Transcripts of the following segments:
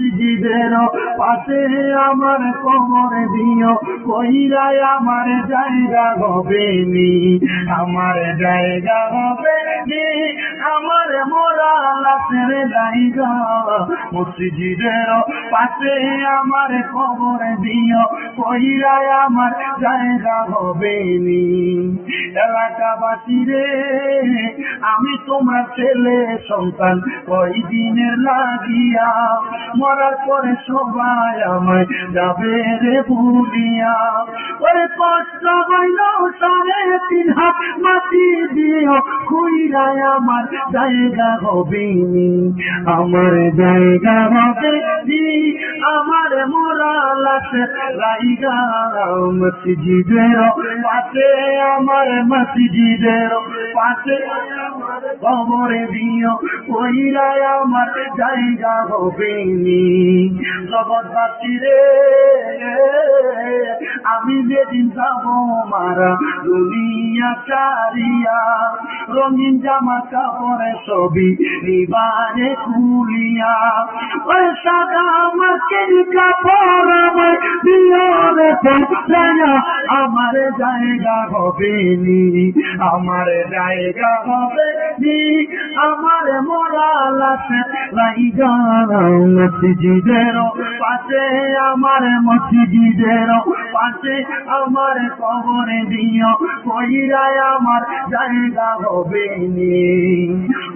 মসজিদের পাশে আমার কবর দিও কইরাই আমার জায়গা হবে নি, আমার জায়গা হবে নি, আমার মোরা লাশের জায়গা। মসজিদের পাশে আমার কবর দিও কইরাই আমার জায়গা হবে নি। এলাকাবাসী রে, আমি তোমার ছেলে সন্তান কই দিনের লাগিয়া মরার পরে সবাই আমায় যাবে রে ভুলিয়া ওরে কষ্ট হইল সাড়ে তিন হাত মাটি দিও খুইরায় আমার জায়গা হবে আমার জায়গা হবে আমার মোরা লাশে লাইগা মসজিদের পাশে, আমার মসজিদের পাশে। কবরে দিও ওইরাই আমার জায়গা হবে নি আমি যেদিন যাব মারা দুনিয়া চারিয়া, রঙিন জামা কাপড়ে ছবি নিবারে খুলিয়া। ওই সাদা আমার কেন কাপড় আমার দিয়রে আমার জায়গা হবে নি আমার জায়গা হবে নি আমার মোরা লাশে লাইগা মসজিদের পাশে আমার মসজিদের পাশে আমার কবরে দিও, কইরায় আমার জায়গা হবে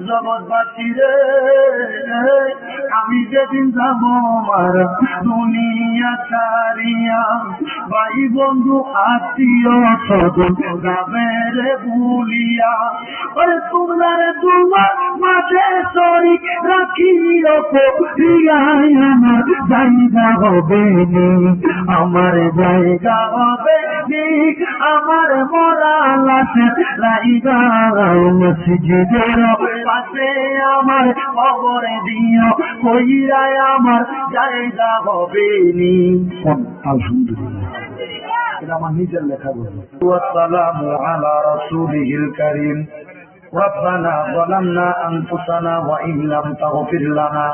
জগৎবাসী রে আমি যেদিন যাব আমার দুনিয়া ছাড়িয়া, ভাই বন্ধু, আত্মীয় স্বজন যাবে রে ভুলিয়া ওরে তোমার তোমার মাঝে শরীর রাখিও আমার জায়গা হবে নি আমার জায়গা হবে নি আমার মরা লাশে লাইগা মসজিদের পাশে আমার খবরে দিও কইরায় আমার জায়গা হবে নি আলহামদুলিল্লাহ এটা আমার নিজের লেখা বলি والسلام على رسوله الكريم ربنا ظلمنا أنفسنا وإن لم تغفر لنا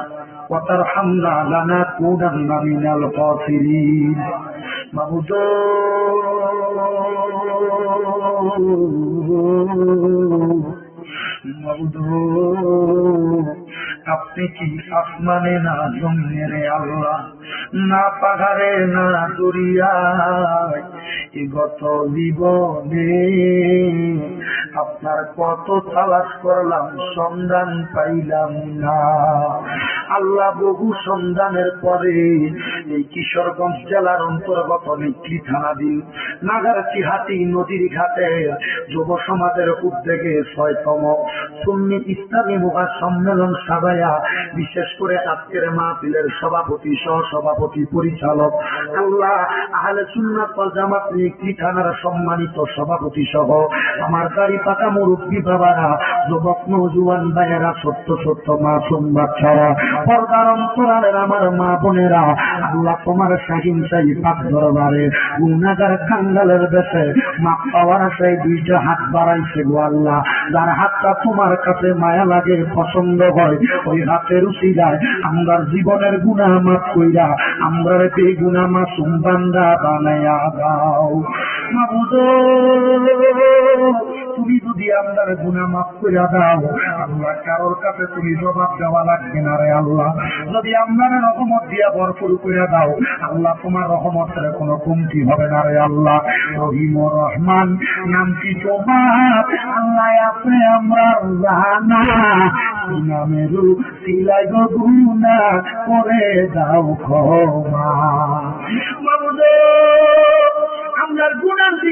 وترحمنا لنكونن من الخاسرين মাহুদ মাহুদ আপনি কি আসমানে না জমিনে রে আল্লাহ না পাহাড়ে না দরিয়ায় এ গত জীবনে আপনার কত তালাশ করলাম, সন্ধান পাইলাম না। আল্লাহ বহু সন্ধানের পরে এই কিশোরগঞ্জ জেলার অন্তর্গত নেত্রী থানাধীন নাগারচিহাটি নদীর ঘাটে যুব সমাজের উদ্যোগে ছয়তম সুন্নি ইসলামী মহা সম্মেলন সাজায়া বিশেষ করে আজকের মাহফিলের সভাপতি সহ সভাপতি পরিচালক আল্লাহ আহলে সুন্নাত থানার সম্মানিত সভাপতি সহ আমার গাড়ি পাকা মুরব্বী বাবারা, যুবক নৌজুয়ান ভাইয়েরা সত্য সত্য মাসুম বাচ্চারা, পর্দার অন্তরালের আমার মা বোনেরা, আল্লাহ তোমার শাহিন চাই পাক দরবারে গুনাগার কাঙ্গালের দেশে মা পাওয়ার সেই দুইটা হাত বাড়াইছে গো আল্লাহ। যার হাতটা তোমার কাছে মায়া লাগে, পছন্দ হয়, ওই হাতের উচিলায় আমরার জীবনের গুণা মাফ কইরা আমরার বে গুণা মাসুম বান্দা বানাইয়া দাও মাবুদ তুমি যদি আপনার গুণা মাফ কইরা দাও আল্লাহ, কারোর কাছে তুমি জবাব দেওয়া লাগবে না রে আল্লাহ। যদি আপনার রহমত দিয়া ভরপুর করে দাও, আল্লাহ, তোমার রহমতের কোনো কমতি হবে না রে আল্লাহ। রহিম রহমান, নাম কি তোমার? আল্লাহ, আপনি আমরা জানা। নামের সিলাই গুনা করে দাও ক্ষমা। বাবুদে আমরার গুণার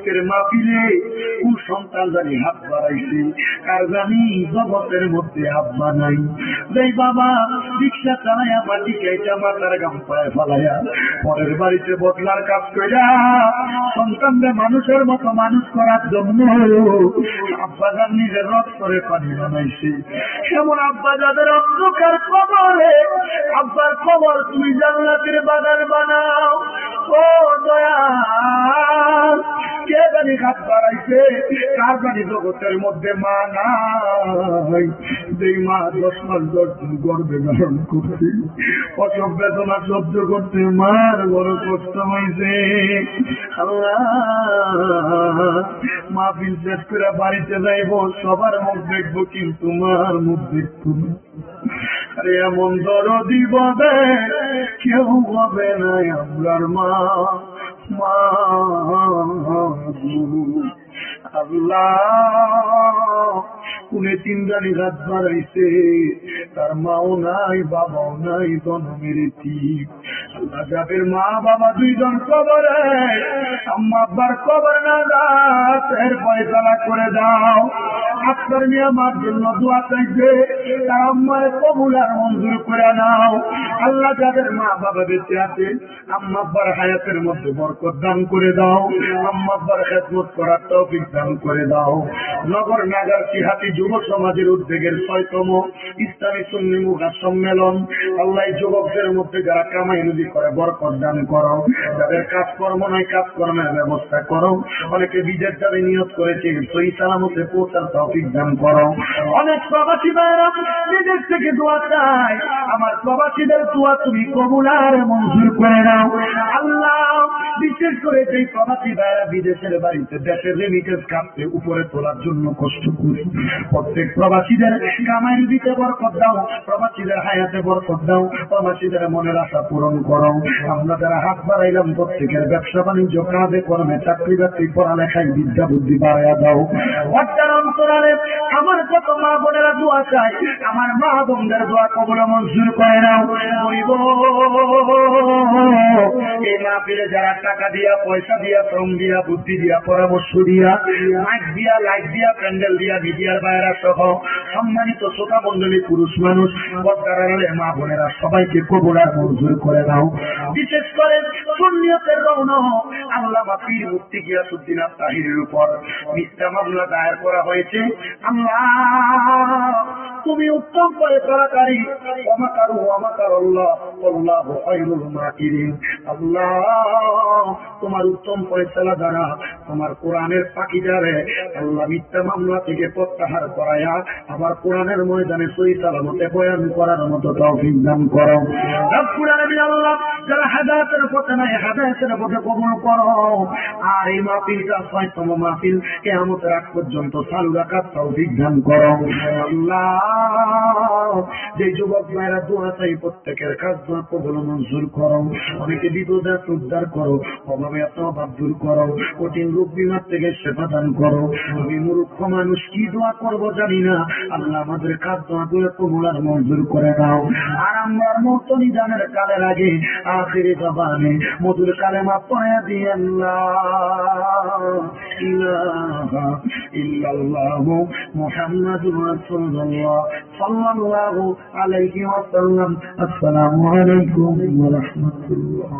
আজকের মাহফিলে কোন সন্তান জানি হাত বাড়াইছে? কার জানি জগতের মধ্যে হাত বানাই যেই বাবা রিক্সা চালাইয়া মাটি খাইটা মাথার গাম পায়ে ফলাইয়া পরের বাড়িতে বদলার কাজ কইরা সন্তানদের মানুষের মতো মানুষ করার জন্য আব্বাজান নিজের রথ করে পানি বানাইছে। এমন আব্বা যাদের অন্ধকার কবরে, আব্বার খবর তুমি জান্নাতের বাগান বানাও। ও দয়া জানি হাত বাড়াইছে কার জানি জগতের মধ্যে মা নাই। যেই মা দশ মাস দশ গর্বে ধারণ করছে অসব বেদনা সহ্য করতে মার বড় কষ্ট হয়েছে। মা বিল করে বাড়িতে যাইব, সবার মুখ দেখব, কিন্তু মার মুখ দেখব। আরে এমন দরদি ববে কেউ হবে না আপনার মা। মা কুনে তিন জানি রাত বাড়াইছে। তার মাও নাই, বাবাও নাই, জনমেরে ঠিক। আল্লাহ যাদের মা বাবা দুইজন কবরে, আম্মা আব্বার কবর না রাত এর ফয়সালা করে দাও। আপনার আমার জন্য দোয়া মঞ্জুর করে নাও। আল্লাহ যাদের মা বাবা বেঁচে আছে, আম্মা আব্বার হায়াতের মধ্যে বরকত দান করে দাও। আম্মা আব্বার খেদমত করার দান করে দাও। নগর নাগার সিহাতি যুব সমাজের উদ্যোগের ছয়তম ইসলামী সুন্নি মুখা সম্মেলন। আল্লাহ যুবকদের মধ্যে যারা কামাই রুজি করে, বরকত দান করো। যাদের কাজকর্ম নয়, কাজকর্মের ব্যবস্থা করো। অনেকে যাবে নিয়োগ করেছে সই সালামতে পৌঁছার তৌফিক দান করো। অনেক প্রবাসী ভাইরা বিদেশ থেকে দোয়া চায়। আমার প্রবাসীদের দোয়া তুমি কবুলার মঞ্জুর করে নাও। আল্লাহ বিশেষ করে যেই প্রবাসী ভাইরা বিদেশের বাড়িতে দেশের রেমিটেন্স কাটতে উপরে তোলার জন্য কষ্ট করে, প্রত্যেক প্রবাসীদের কামাই দিতে বরকত দাও, প্রবাসীদের হায়াতে বরকত দাও, প্রবাসীদের মনের আশা পূরণ করো। আমরা যারা হাত বাড়াইলাম প্রত্যেকের ব্যবসা বাণিজ্য, কাজে কর্মে, চাকরি বাকরি, পড়ালেখায় বিদ্যা বুদ্ধি বাড়াইয়া দাও। অর্থাৎ অন্তরালে আমার কত মা বোনেরা দোয়া চাই আমার মা বোনদের দোয়া কবল মঞ্জুর করে নাও। এই মাহফিলে যারা টাকা দিয়া, পয়সা দিয়া, শ্রম দিয়া, বুদ্ধি দিয়া, পরামর্শ দিয়া মাইক দিয়া লাইট দিয়া প্যান্ডেল দিয়া মিডিয়ার বাইরা সহ সম্মানিত শ্রোতা মন্ডলী পুরুষ মানুষ মা বোনেরা, সবাইকে কবুল আর মঞ্জুর করে দাও। বিশেষ করে সুন্নিয়তের রৌন আল্লাহ মাফির মুক্তি গিয়াসুদ্দিন তাহিরের উপর। মিথ্যা মামলা দায়ের করা হয়েছে। আল্লাহ, তুমি উত্তম করে করাকারী অমাকারু অমাকার আল্লাহ আল্লাহ মাকিরিন। আল্লাহ, তোমার উত্তম ফয়সালা দ্বারা তোমার কোরআনের পাখিদারে আল্লাহ মিথ্যা মামলা থেকে প্রত্যাহার করায়া আবার কোরআনের ময়দানে সই সালামতে বয়ান করার মতো তৌফিক দান করো। আল্লাহ, যারা পথে নাই পথে কবুল করো। আর এই মাহফিলটা ছয়তম আগ পর্যন্ত চালু রাখার দান করো। আল্লাহ, যে যুবক ভাইরা দোয়া চাই প্রত্যেকের কাজ দোয়া কবল মঞ্জুর করো। অনেকে বিপদে উদ্ধার করো অভাবে অভাব দূর করো, কঠিন রোগ বিমার থেকে সেবা দান করো। আমি মূর্খ মানুষ, কি দোয়া করব জানি না। আল্লাহ আমাদের কাজ দোয়া করে কবুলার মঞ্জুর করে দাও। আর আমার মতো নিদানের কালের আগে আখেরি জবানে মধুর কালেমা পড়ে দিয়ে ইল্লাল্লাহ মুহাম্মাদুর রাসূলুল্লাহ সাল্লাল্লাহু আলাইহি ওয়াসাল্লাম। আসসালামু আলাইকুম ওয়া রাহমাতুল্লাহ।